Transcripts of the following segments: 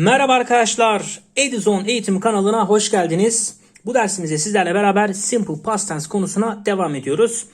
Merhaba arkadaşlar. Edison Eğitim kanalına hoş geldiniz. Bu dersimizde sizlerle beraber Simple Past Tense konusuna devam ediyoruz.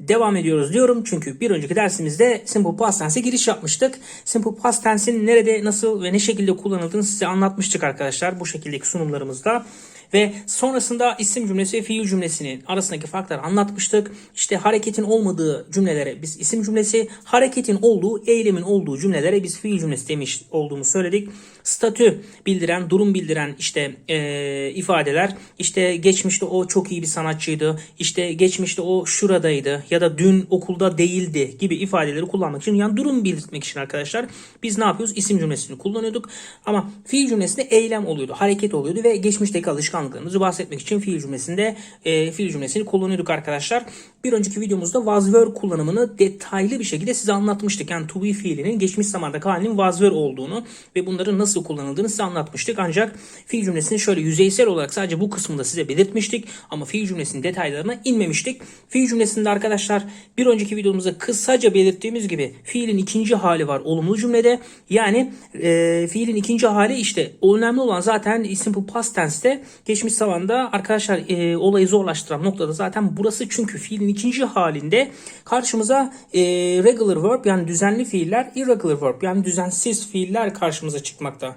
Devam ediyoruz diyorum çünkü bir önceki dersimizde Simple Past Tense'e giriş yapmıştık. Simple Past Tense'in nerede, nasıl ve ne şekilde kullanıldığını size anlatmıştık arkadaşlar bu şekildeki sunumlarımızda. Ve sonrasında isim cümlesi ve fiil cümlesinin arasındaki farkları anlatmıştık. İşte hareketin olmadığı cümlelere biz isim cümlesi, hareketin olduğu, eylemin olduğu cümlelere biz fiil cümlesi demiş olduğunu söyledik. Statü bildiren, durum bildiren işte e, ifadeler, işte geçmişte o çok iyi bir sanatçıydı, işte geçmişte o şuradaydı ya da dün okulda değildi gibi ifadeleri kullanmak için yani durum belirtmek için arkadaşlar biz ne yapıyoruz? İsim cümlesini kullanıyorduk ama fiil cümlesinde eylem oluyordu, hareket oluyordu ve geçmişteki alışkanlıklarımızı bahsetmek için fiil cümlesinde e, fiil cümlesini kullanıyorduk arkadaşlar. Bir önceki videomuzda was were kullanımını detaylı bir şekilde size anlatmıştık. Yani to be fiilinin geçmiş zamandaki halinin was were olduğunu ve bunların nasıl kullanıldığını size anlatmıştık. Ancak fiil cümlesini şöyle yüzeysel olarak sadece bu kısmında size belirtmiştik ama fiil cümlesinin detaylarına inmemiştik. Fiil cümlesinde arkadaşlar bir önceki videomuzda kısaca belirttiğimiz gibi fiilin ikinci hali var olumlu cümlede. Yani e, fiilin ikinci hali işte önemli olan zaten simple past tense'te geçmiş zamanda arkadaşlar e, olayı zorlaştıran noktada zaten burası çünkü fiilin ikinci halinde karşımıza e, regular verb yani düzenli fiiller, irregular verb yani düzensiz fiiller karşımıza çıkmakta.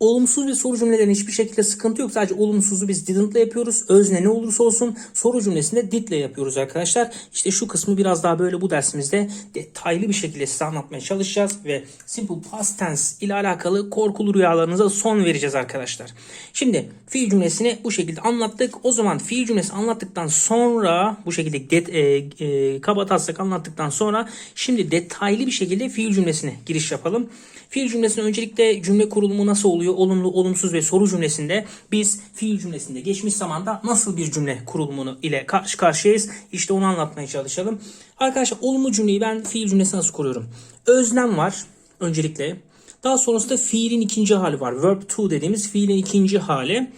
Olumsuz ve soru cümlelerin hiçbir şekilde sıkıntı yok. Sadece olumsuzu biz didn't'la yapıyoruz. Özne ne olursa olsun soru cümlesinde did'le yapıyoruz arkadaşlar. İşte şu kısmı biraz daha böyle bu dersimizde detaylı bir şekilde size anlatmaya çalışacağız. Ve simple past tense ile alakalı korkulu rüyalarınıza son vereceğiz arkadaşlar. Şimdi fiil cümlesini bu şekilde anlattık. O zaman fiil cümlesi anlattıktan sonra bu şekilde det, e, e, kaba taslak anlattıktan sonra şimdi detaylı bir şekilde fiil cümlesine giriş yapalım. Fiil cümlesinin öncelikle cümle kurulumu nasıl oluyor? Olumlu, olumsuz ve soru cümlesinde biz fiil cümlesinde geçmiş zamanda nasıl bir cümle kurulumunu ile karşı karşıyayız? İşte onu anlatmaya çalışalım. Arkadaşlar olumlu cümleyi ben fiil cümlesi nasıl kuruyorum? Özlem var öncelikle. Daha sonrasında fiilin ikinci hali var. Verb to dediğimiz fiilin ikinci hali.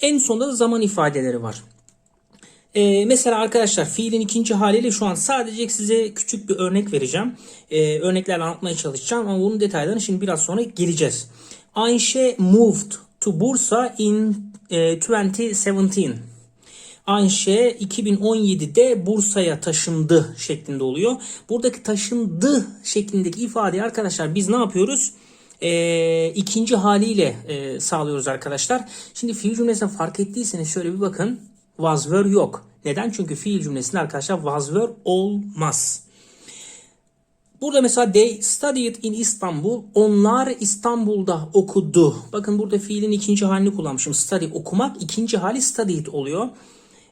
En sonunda da zaman ifadeleri var. Ee, mesela arkadaşlar fiilin ikinci haliyle şu an sadece size küçük bir örnek vereceğim. Ee, örneklerle anlatmaya çalışacağım ama bunun detaylarını şimdi biraz sonra geleceğiz. Ayşe moved to Bursa in e, 2017. Ayşe 2017'de Bursa'ya taşındı şeklinde oluyor. Buradaki taşındı şeklindeki ifadeyi arkadaşlar biz ne yapıyoruz? E, ikinci haliyle e, sağlıyoruz arkadaşlar. Şimdi fiil cümlesine fark ettiyseniz şöyle bir bakın. Was were yok. Neden? Çünkü fiil cümlesinde arkadaşlar was were olmaz. Burada mesela they studied in Istanbul. Onlar İstanbul'da okudu. Bakın burada fiilin ikinci halini kullanmışım. Study okumak. ikinci hali studied oluyor.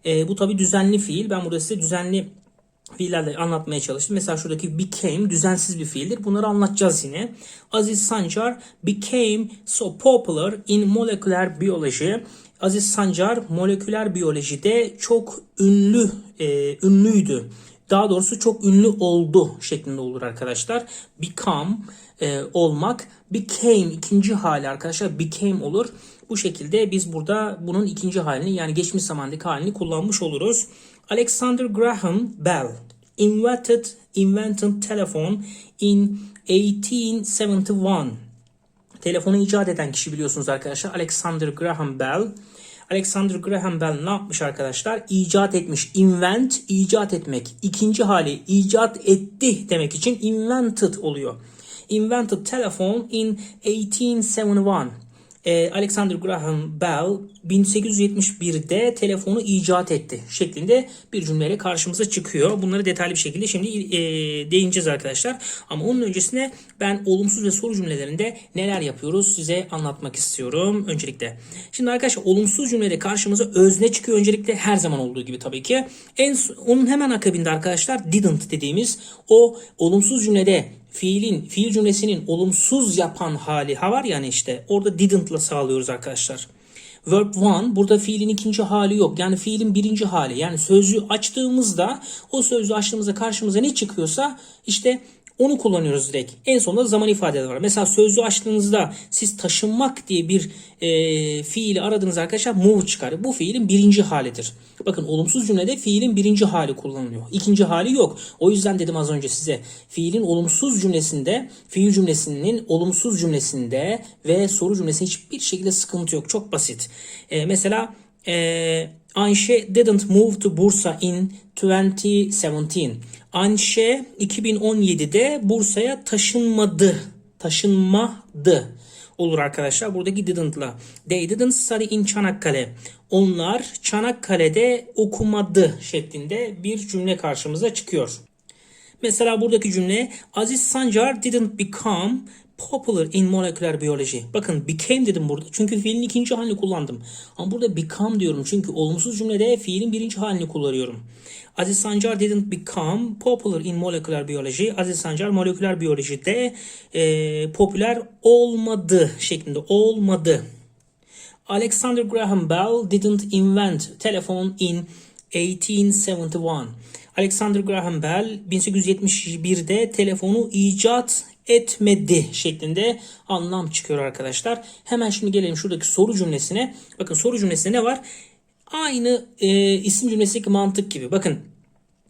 E, bu tabi düzenli fiil. Ben burada size düzenli fiillerle anlatmaya çalıştım. Mesela şuradaki became düzensiz bir fiildir. Bunları anlatacağız yine. Aziz Sancar became so popular in molecular biology. Aziz Sancar moleküler biyolojide çok ünlü e, ünlüydü. Daha doğrusu çok ünlü oldu şeklinde olur arkadaşlar. Become e, olmak. Became ikinci hali arkadaşlar. Became olur. Bu şekilde biz burada bunun ikinci halini yani geçmiş zamandaki halini kullanmış oluruz. Alexander Graham Bell invented invented telephone in 1871. Telefonu icat eden kişi biliyorsunuz arkadaşlar. Alexander Graham Bell. Alexander Graham Bell ne yapmış arkadaşlar? İcat etmiş. Invent, icat etmek. İkinci hali icat etti demek için invented oluyor. Invented telephone in 1871. Ee, Alexander Graham Bell 1871'de telefonu icat etti şeklinde bir cümleyle karşımıza çıkıyor. Bunları detaylı bir şekilde şimdi e, değineceğiz arkadaşlar. Ama onun öncesine ben olumsuz ve soru cümlelerinde neler yapıyoruz size anlatmak istiyorum öncelikle. Şimdi arkadaşlar olumsuz cümlede karşımıza özne çıkıyor öncelikle her zaman olduğu gibi tabii ki. En onun hemen akabinde arkadaşlar didn't dediğimiz o olumsuz cümlede fiilin, fiil cümlesinin olumsuz yapan hali ha var yani işte orada didn't'la sağlıyoruz arkadaşlar. Verb one burada fiilin ikinci hali yok. Yani fiilin birinci hali. Yani sözcüğü açtığımızda o sözcüğü açtığımızda karşımıza ne çıkıyorsa işte Onu kullanıyoruz direkt. En sonunda zaman ifadeleri var. Mesela sözlü açtığınızda siz taşınmak diye bir e, fiili aradığınız arkadaşlar move çıkar. Bu fiilin birinci halidir. Bakın olumsuz cümlede fiilin birinci hali kullanılıyor. İkinci hali yok. O yüzden dedim az önce size fiilin olumsuz cümlesinde, fiil cümlesinin olumsuz cümlesinde ve soru cümlesinde hiçbir şekilde sıkıntı yok. Çok basit. E, mesela e, Ayşe didn't move to Bursa in 2017. Ayşe 2017'de Bursa'ya taşınmadı. Taşınmadı olur arkadaşlar. Buradaki didn't'la. They didn't study in Çanakkale. Onlar Çanakkale'de okumadı şeklinde bir cümle karşımıza çıkıyor. Mesela buradaki cümle Aziz Sancar didn't become popular in molecular biology. Bakın became dedim burada. Çünkü fiilin ikinci halini kullandım. Ama burada become diyorum. Çünkü olumsuz cümlede fiilin birinci halini kullanıyorum. Aziz Sancar didn't become popular in molecular biology. Aziz Sancar moleküler biyolojide e, popüler olmadı şeklinde olmadı. Alexander Graham Bell didn't invent telephone in 1871. Alexander Graham Bell 1871'de telefonu icat etmedi şeklinde anlam çıkıyor arkadaşlar. Hemen şimdi gelelim şuradaki soru cümlesine. Bakın soru cümlesinde ne var? Aynı e, isim cümlesindeki mantık gibi. Bakın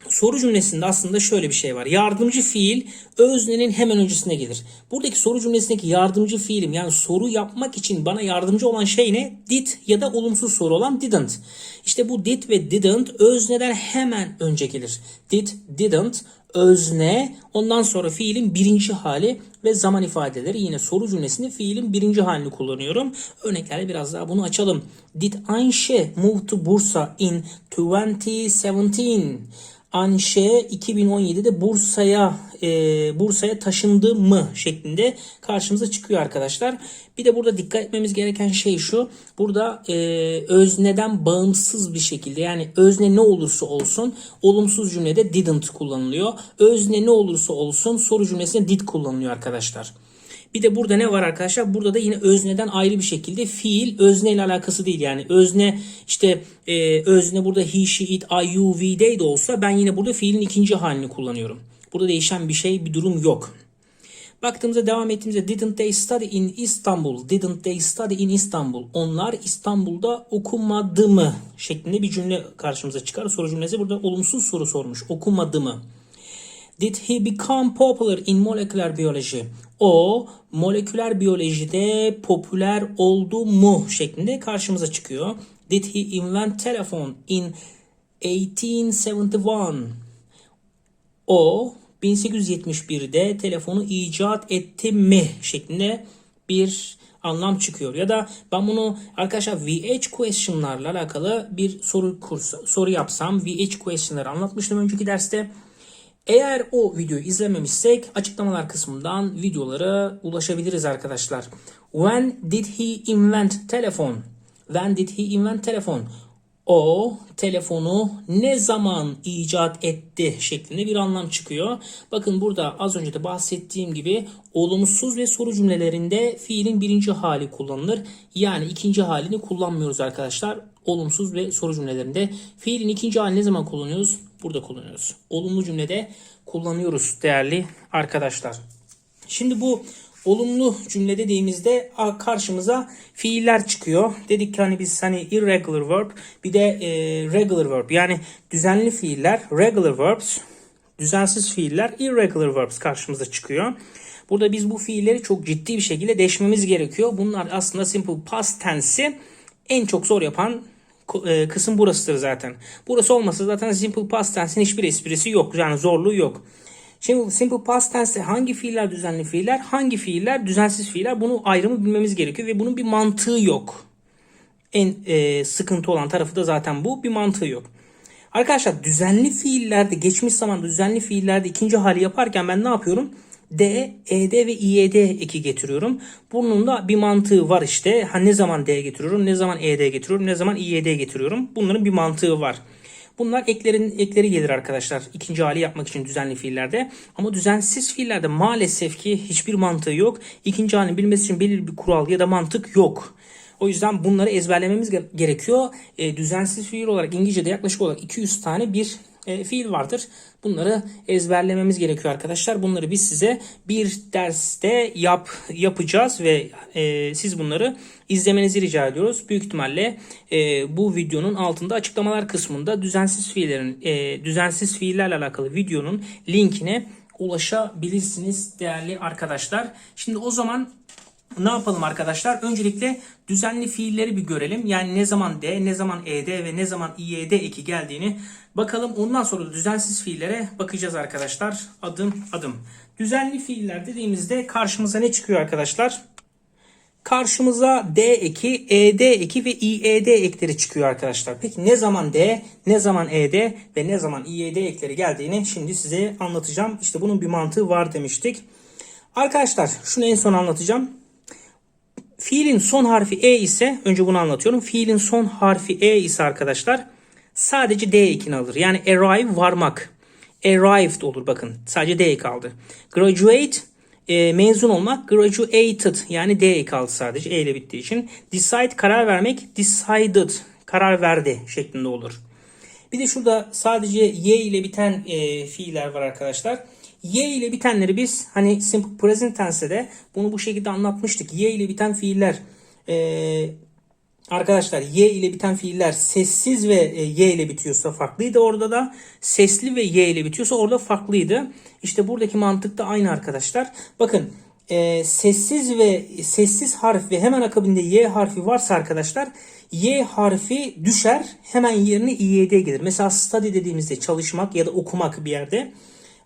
soru cümlesinde aslında şöyle bir şey var. Yardımcı fiil öznenin hemen öncesine gelir. Buradaki soru cümlesindeki yardımcı fiilim yani soru yapmak için bana yardımcı olan şey ne? Did ya da olumsuz soru olan didn't. İşte bu did ve didn't özneden hemen önce gelir. Did, didn't özne ondan sonra fiilin birinci hali ve zaman ifadeleri yine soru cümlesinde fiilin birinci halini kullanıyorum. Örneklerle biraz daha bunu açalım. Did Ayşe move to Bursa in 2017? Anşe 2017'de Bursa'ya e, Bursa'ya taşındı mı şeklinde karşımıza çıkıyor arkadaşlar. Bir de burada dikkat etmemiz gereken şey şu. Burada e, özneden bağımsız bir şekilde yani özne ne olursa olsun olumsuz cümlede didn't kullanılıyor. Özne ne olursa olsun soru cümlesinde did kullanılıyor arkadaşlar. Bir de burada ne var arkadaşlar? Burada da yine özneden ayrı bir şekilde fiil özne ile alakası değil. Yani özne işte e, özne burada he, she, it, I, you, we, they de olsa ben yine burada fiilin ikinci halini kullanıyorum. Burada değişen bir şey, bir durum yok. Baktığımızda devam ettiğimizde didn't they study in Istanbul? Didn't they study in Istanbul? Onlar İstanbul'da okumadı mı? şeklinde bir cümle karşımıza çıkar. Soru cümlesi burada olumsuz soru sormuş. Okumadı mı? Did he become popular in molecular biology? O moleküler biyolojide popüler oldu mu şeklinde karşımıza çıkıyor. Did he invent telephone in 1871? O 1871'de telefonu icat etti mi şeklinde bir anlam çıkıyor. Ya da ben bunu arkadaşlar VH question'larla alakalı bir soru kursu, soru yapsam VH question'ları anlatmıştım önceki derste. Eğer o videoyu izlememişsek açıklamalar kısmından videolara ulaşabiliriz arkadaşlar. When did he invent telephone? When did he invent telephone? O telefonu ne zaman icat etti şeklinde bir anlam çıkıyor. Bakın burada az önce de bahsettiğim gibi olumsuz ve soru cümlelerinde fiilin birinci hali kullanılır. Yani ikinci halini kullanmıyoruz arkadaşlar. Olumsuz ve soru cümlelerinde fiilin ikinci halini ne zaman kullanıyoruz? Burada kullanıyoruz. Olumlu cümlede kullanıyoruz değerli arkadaşlar. Şimdi bu olumlu cümle dediğimizde karşımıza fiiller çıkıyor. Dedik ki hani biz hani irregular verb bir de e, regular verb yani düzenli fiiller regular verbs düzensiz fiiller irregular verbs karşımıza çıkıyor. Burada biz bu fiilleri çok ciddi bir şekilde deşmemiz gerekiyor. Bunlar aslında simple past tense'i en çok zor yapan kısım burasıdır zaten. Burası olmasa zaten simple past tense'in hiçbir esprisi yok. Yani zorluğu yok. Şimdi simple past tense hangi fiiller düzenli fiiller, hangi fiiller düzensiz fiiller bunu ayrımı bilmemiz gerekiyor ve bunun bir mantığı yok. En e, sıkıntı olan tarafı da zaten bu. Bir mantığı yok. Arkadaşlar düzenli fiillerde geçmiş zamanda düzenli fiillerde ikinci hali yaparken ben ne yapıyorum? D, ED ve IED eki getiriyorum. Bunun da bir mantığı var işte. Ha, ne zaman D getiriyorum, ne zaman ED getiriyorum, ne zaman IED getiriyorum. Bunların bir mantığı var. Bunlar eklerin ekleri gelir arkadaşlar. ikinci hali yapmak için düzenli fiillerde. Ama düzensiz fiillerde maalesef ki hiçbir mantığı yok. İkinci halini bilmesi için belirli bir kural ya da mantık yok. O yüzden bunları ezberlememiz gerekiyor. E, düzensiz fiil olarak İngilizce'de yaklaşık olarak 200 tane bir e, fiil vardır. Bunları ezberlememiz gerekiyor arkadaşlar. Bunları biz size bir derste yap yapacağız ve e, siz bunları izlemenizi rica ediyoruz. Büyük ihtimalle e, bu videonun altında açıklamalar kısmında düzensiz fiillerin e, düzensiz fiillerle alakalı videonun linkine ulaşabilirsiniz değerli arkadaşlar. Şimdi o zaman ne yapalım arkadaşlar? Öncelikle düzenli fiilleri bir görelim. Yani ne zaman D, ne zaman ED ve ne zaman IED eki geldiğini bakalım. Ondan sonra düzensiz fiillere bakacağız arkadaşlar. Adım adım. Düzenli fiiller dediğimizde karşımıza ne çıkıyor arkadaşlar? Karşımıza D eki, ED eki ve IED ekleri çıkıyor arkadaşlar. Peki ne zaman D, ne zaman ED ve ne zaman IED ekleri geldiğini şimdi size anlatacağım. İşte bunun bir mantığı var demiştik. Arkadaşlar şunu en son anlatacağım. Fiilin son harfi E ise önce bunu anlatıyorum. Fiilin son harfi E ise arkadaşlar sadece D ekini alır. Yani arrive varmak. Arrived olur bakın. Sadece D eki kaldı. Graduate e, mezun olmak. Graduated yani D eki kaldı sadece E ile bittiği için. Decide karar vermek. Decided karar verdi şeklinde olur. Bir de şurada sadece Y ile biten e, fiiller var arkadaşlar. Y ile bitenleri biz hani simple present tense'de de bunu bu şekilde anlatmıştık. Y ile biten fiiller e, arkadaşlar Y ile biten fiiller sessiz ve e, Y ile bitiyorsa farklıydı orada da. Sesli ve Y ile bitiyorsa orada farklıydı. İşte buradaki mantık da aynı arkadaşlar. Bakın e, sessiz ve sessiz harf ve hemen akabinde Y harfi varsa arkadaşlar Y harfi düşer hemen yerine İYD gelir. Mesela study dediğimizde çalışmak ya da okumak bir yerde.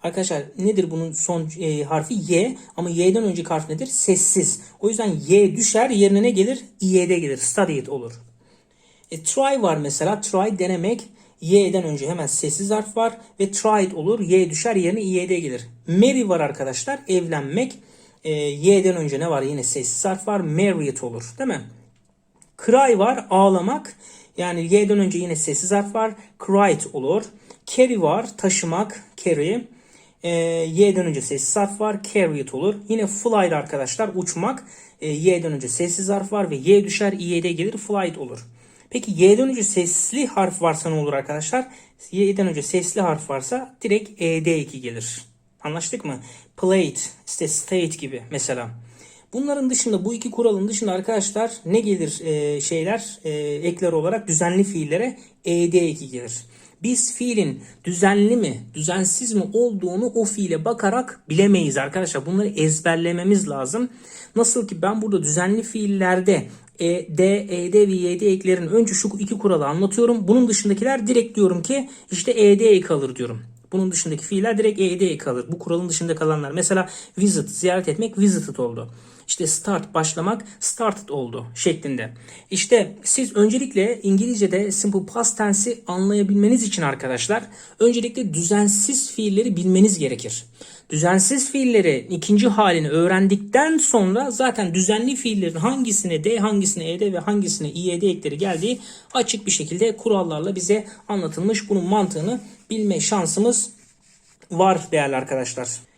Arkadaşlar nedir bunun son e, harfi? Y ama Y'den önceki harf nedir? Sessiz. O yüzden Y düşer yerine ne gelir? İYD gelir. Studied olur. E, try var mesela. Try denemek. Y'den önce hemen sessiz harf var ve tried olur. Y düşer yerine İYD gelir. Marry var arkadaşlar. Evlenmek. E, Y'den önce ne var? Yine sessiz harf var. Married olur. Değil mi? Cry var. Ağlamak. Yani Y'den önce yine sessiz harf var. Cried olur. Carry var. Taşımak. Carry. E, Y'den önce sessiz harf var. Carry it olur. Yine fly arkadaşlar. Uçmak. E, Y'den önce sessiz harf var ve Y düşer. İYD gelir. Flight olur. Peki Y'den önce sesli harf varsa ne olur arkadaşlar? Y'den önce sesli harf varsa direkt ED2 gelir. Anlaştık mı? Plate, işte state gibi mesela. Bunların dışında bu iki kuralın dışında arkadaşlar ne gelir e, şeyler e, ekler olarak düzenli fiillere ed2 gelir. Biz fiilin düzenli mi, düzensiz mi olduğunu o fiile bakarak bilemeyiz arkadaşlar. Bunları ezberlememiz lazım. Nasıl ki ben burada düzenli fiillerde e, D, ED ve YD eklerin önce şu iki kuralı anlatıyorum. Bunun dışındakiler direkt diyorum ki işte ED ek alır diyorum. Bunun dışındaki fiiller direkt ED ek alır. Bu kuralın dışında kalanlar. Mesela visit, ziyaret etmek visited oldu. İşte start, başlamak started oldu şeklinde. İşte siz öncelikle İngilizce'de simple past tense'i anlayabilmeniz için arkadaşlar öncelikle düzensiz fiilleri bilmeniz gerekir. Düzensiz fiilleri ikinci halini öğrendikten sonra zaten düzenli fiillerin hangisine D, hangisine ED ve hangisine IED ekleri geldiği açık bir şekilde kurallarla bize anlatılmış. Bunun mantığını bilme şansımız var değerli arkadaşlar.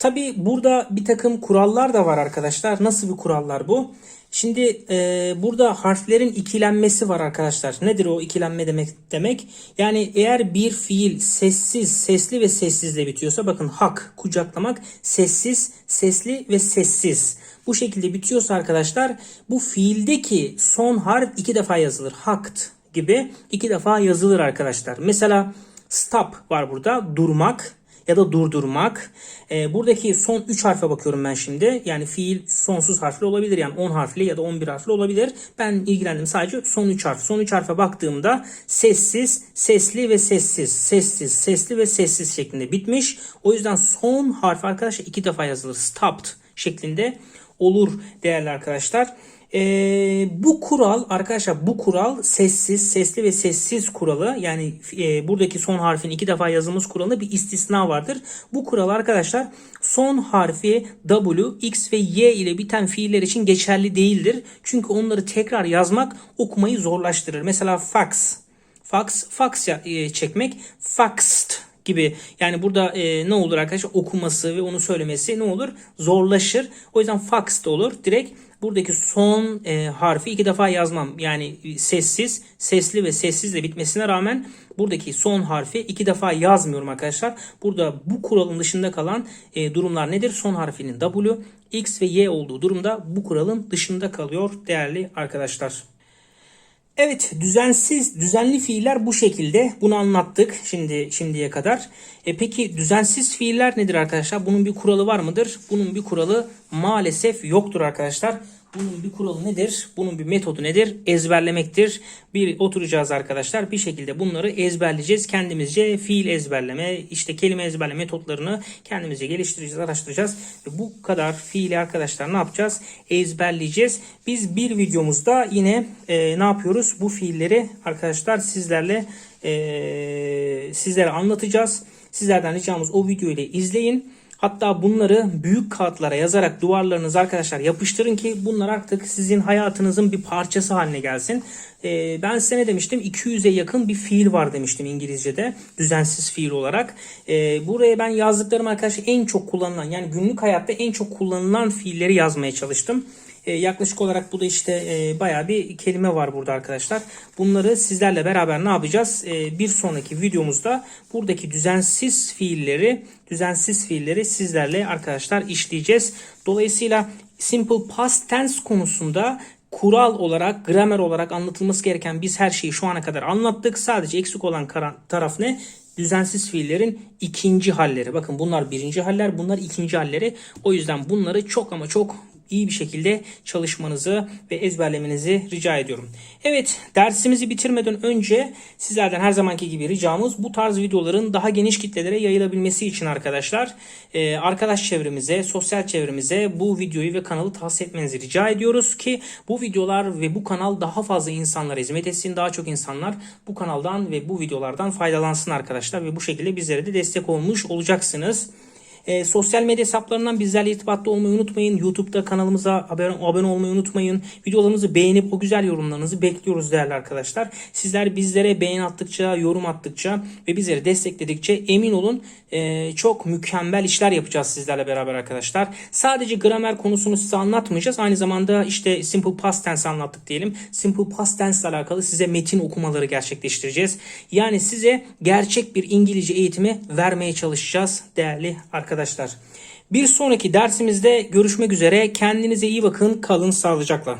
Tabi burada bir takım kurallar da var arkadaşlar. Nasıl bir kurallar bu? Şimdi e, burada harflerin ikilenmesi var arkadaşlar. Nedir o ikilenme demek demek? Yani eğer bir fiil sessiz, sesli ve sessizle bitiyorsa bakın hak, kucaklamak, sessiz, sesli ve sessiz. Bu şekilde bitiyorsa arkadaşlar bu fiildeki son harf iki defa yazılır. Hakt gibi iki defa yazılır arkadaşlar. Mesela stop var burada durmak ya da durdurmak. E, buradaki son 3 harfe bakıyorum ben şimdi. Yani fiil sonsuz harfli olabilir. Yani 10 harfli ya da 11 harfli olabilir. Ben ilgilendim sadece son 3 harf. Son 3 harfe baktığımda sessiz, sesli ve sessiz, sessiz, sesli ve sessiz şeklinde bitmiş. O yüzden son harf arkadaşlar iki defa yazılır. Stopped şeklinde olur değerli arkadaşlar. E, bu kural arkadaşlar bu kural sessiz, sesli ve sessiz kuralı yani e, buradaki son harfin iki defa yazılmış kuralında bir istisna vardır. Bu kural arkadaşlar son harfi W, X ve Y ile biten fiiller için geçerli değildir. Çünkü onları tekrar yazmak okumayı zorlaştırır. Mesela fax, fax, fax e, çekmek, faxed gibi. Yani burada e, ne olur arkadaşlar okuması ve onu söylemesi ne olur? Zorlaşır. O yüzden fax olur. Direkt buradaki son e, harfi iki defa yazmam. Yani sessiz, sesli ve sessizle bitmesine rağmen buradaki son harfi iki defa yazmıyorum arkadaşlar. Burada bu kuralın dışında kalan e, durumlar nedir? Son harfinin W, X ve Y olduğu durumda bu kuralın dışında kalıyor değerli arkadaşlar. Evet, düzensiz, düzenli fiiller bu şekilde. Bunu anlattık şimdi şimdiye kadar. E peki düzensiz fiiller nedir arkadaşlar? Bunun bir kuralı var mıdır? Bunun bir kuralı maalesef yoktur arkadaşlar. Bunun bir kuralı nedir? Bunun bir metodu nedir? Ezberlemektir. Bir oturacağız arkadaşlar. Bir şekilde bunları ezberleyeceğiz. Kendimizce fiil ezberleme, işte kelime ezberleme metotlarını kendimizce geliştireceğiz, araştıracağız. Ve bu kadar fiili arkadaşlar ne yapacağız? Ezberleyeceğiz. Biz bir videomuzda yine e, ne yapıyoruz? Bu fiilleri arkadaşlar sizlerle e, sizlere anlatacağız. Sizlerden ricamız o videoyu izleyin. Hatta bunları büyük kağıtlara yazarak duvarlarınıza arkadaşlar yapıştırın ki bunlar artık sizin hayatınızın bir parçası haline gelsin. Ee, ben size ne demiştim? 200'e yakın bir fiil var demiştim İngilizce'de. Düzensiz fiil olarak. Ee, buraya ben yazdıklarım arkadaşlar en çok kullanılan yani günlük hayatta en çok kullanılan fiilleri yazmaya çalıştım. E, yaklaşık olarak bu da işte e, bayağı bir kelime var burada arkadaşlar. Bunları sizlerle beraber ne yapacağız? E, bir sonraki videomuzda buradaki düzensiz fiilleri, düzensiz fiilleri sizlerle arkadaşlar işleyeceğiz. Dolayısıyla simple past tense konusunda kural olarak, gramer olarak anlatılması gereken biz her şeyi şu ana kadar anlattık. Sadece eksik olan taraf ne? düzensiz fiillerin ikinci halleri. Bakın bunlar birinci haller, bunlar ikinci halleri. O yüzden bunları çok ama çok iyi bir şekilde çalışmanızı ve ezberlemenizi rica ediyorum. Evet dersimizi bitirmeden önce sizlerden her zamanki gibi ricamız bu tarz videoların daha geniş kitlelere yayılabilmesi için arkadaşlar e, arkadaş çevremize, sosyal çevremize bu videoyu ve kanalı tavsiye etmenizi rica ediyoruz ki bu videolar ve bu kanal daha fazla insanlara hizmet etsin. Daha çok insanlar bu kanaldan ve bu videolardan faydalansın arkadaşlar ve bu şekilde bizlere de destek olmuş olacaksınız. E, sosyal medya hesaplarından bizlerle irtibatta olmayı unutmayın. YouTube'da kanalımıza abone, abone olmayı unutmayın. Videolarımızı beğenip o güzel yorumlarınızı bekliyoruz değerli arkadaşlar. Sizler bizlere beğen attıkça, yorum attıkça ve bizleri destekledikçe emin olun e, çok mükemmel işler yapacağız sizlerle beraber arkadaşlar. Sadece gramer konusunu size anlatmayacağız. Aynı zamanda işte simple past tense anlattık diyelim. Simple past tense ile alakalı size metin okumaları gerçekleştireceğiz. Yani size gerçek bir İngilizce eğitimi vermeye çalışacağız değerli arkadaşlar. Bir sonraki dersimizde görüşmek üzere. Kendinize iyi bakın. Kalın sağlıcakla.